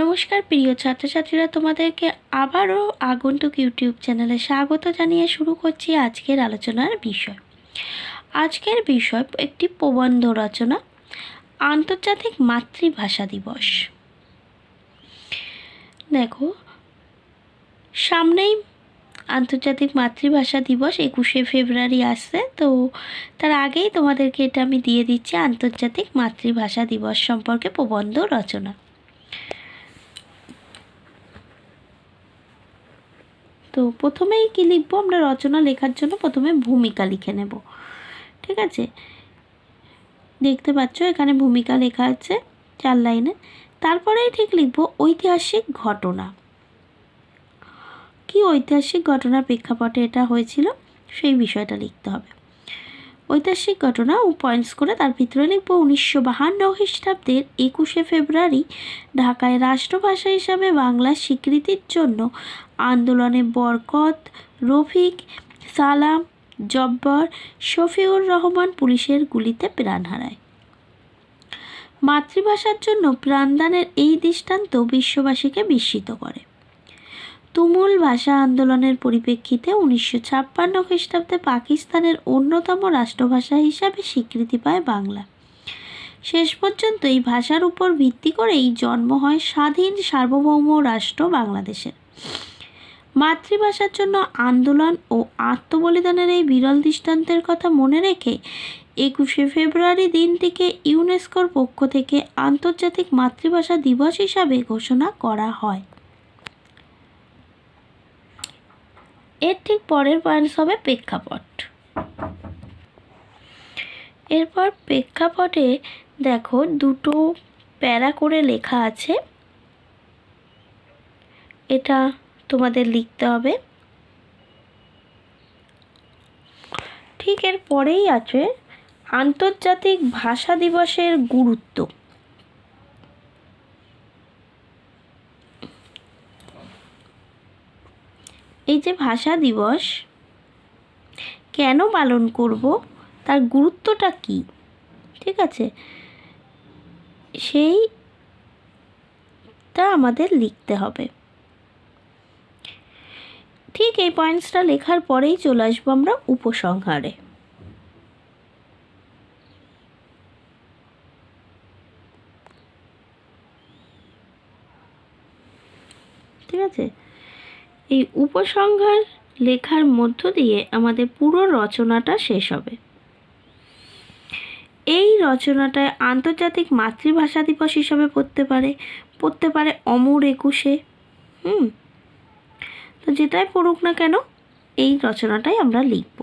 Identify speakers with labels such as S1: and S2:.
S1: নমস্কার প্রিয় ছাত্রছাত্রীরা, তোমাদেরকে আবারও আগন্তুক ইউটিউব চ্যানেলে স্বাগত জানিয়ে শুরু করছি আজকের আলোচনার বিষয়। আজকের বিষয় একটি প্রবন্ধ রচনা, আন্তর্জাতিক মাতৃভাষা দিবস। দেখো, সামনেই আন্তর্জাতিক মাতৃভাষা দিবস, একুশে ফেব্রুয়ারি আসছে, তো তার আগেই তোমাদেরকে এটা আমি দিয়ে দিচ্ছি আন্তর্জাতিক মাতৃভাষা দিবস সম্পর্কে প্রবন্ধ রচনা। তো প্রথমেই কী লিখব? আমরা রচনা লেখার জন্য প্রথমে ভূমিকা লিখে নেব। ঠিক আছে? দেখতে পাচ্ছ, এখানে ভূমিকা লেখা আছে চার লাইনে। তারপরেই ঠিক লিখব ঐতিহাসিক ঘটনা। কি ঐতিহাসিক ঘটনার প্রেক্ষাপটে এটা হয়েছিল? সেই বিষয়টা লিখতে হবে। ঐতিহাসিক ঘটনা ও পয়েন্টস করে তার ভিতরে লিখব উনিশশো বাহান্ন খ্রিস্টাব্দের একুশে ফেব্রুয়ারি ঢাকায় রাষ্ট্রভাষা হিসাবে বাংলা স্বীকৃতির জন্য আন্দোলনে বরকত, রফিক, সালাম, জব্বর, শফিউর রহমান পুলিশের গুলিতে প্রাণ হারায়। মাতৃভাষার জন্য প্রাণদানের এই দৃষ্টান্ত বিশ্ববাসীকে বিস্মিত করে। তুমুল ভাষা আন্দোলনের পরিপ্রেক্ষিতে উনিশশো ছাপ্পান্ন খ্রিস্টাব্দে পাকিস্তানের অন্যতম রাষ্ট্রভাষা হিসাবে স্বীকৃতি পায় বাংলা। শেষ পর্যন্ত এই ভাষার উপর ভিত্তি করেই জন্ম হয় স্বাধীন সার্বভৌম রাষ্ট্র বাংলাদেশের। মাতৃভাষার জন্য আন্দোলন ও আত্মবলিদানের এই বিরল দৃষ্টান্তের কথা মনে রেখে একুশে ফেব্রুয়ারি দিনটিকে ইউনেস্কোর পক্ষ থেকে আন্তর্জাতিক মাতৃভাষা দিবস হিসাবে ঘোষণা করা হয়। এর ঠিক পরের পয়েন্টস হবে প্রেক্ষাপট। এরপর প্রেক্ষাপটে দেখো দুটো প্যারা করে লেখা আছে। এটা তোমাদের লিখতে হবে। ঠিক এর পরেই আছে আন্তর্জাতিক ভাষা দিবসের গুরুত্ব। এই যে ভাষা দিবস, কেন পালন করব, তার গুরুত্বটা কি? ঠিক আছে? সেইটা আমাদের লিখতে হবে। ঠিক এই পয়েন্টসটা লেখার পরেই চলে আসব আমরা উপসংহারে। ঠিক আছে? এই উপসংহার লেখার মধ্য দিয়ে আমাদের পুরো রচনাটা শেষ হবে। এই রচনাটায় আন্তর্জাতিক মাতৃভাষা দিবস হিসাবে পড়তে পারে পড়তে পারে অমর একুশে। হুম? তো যেটাই পড়ুক না কেন, এই রচনাটাই আমরা লিখব।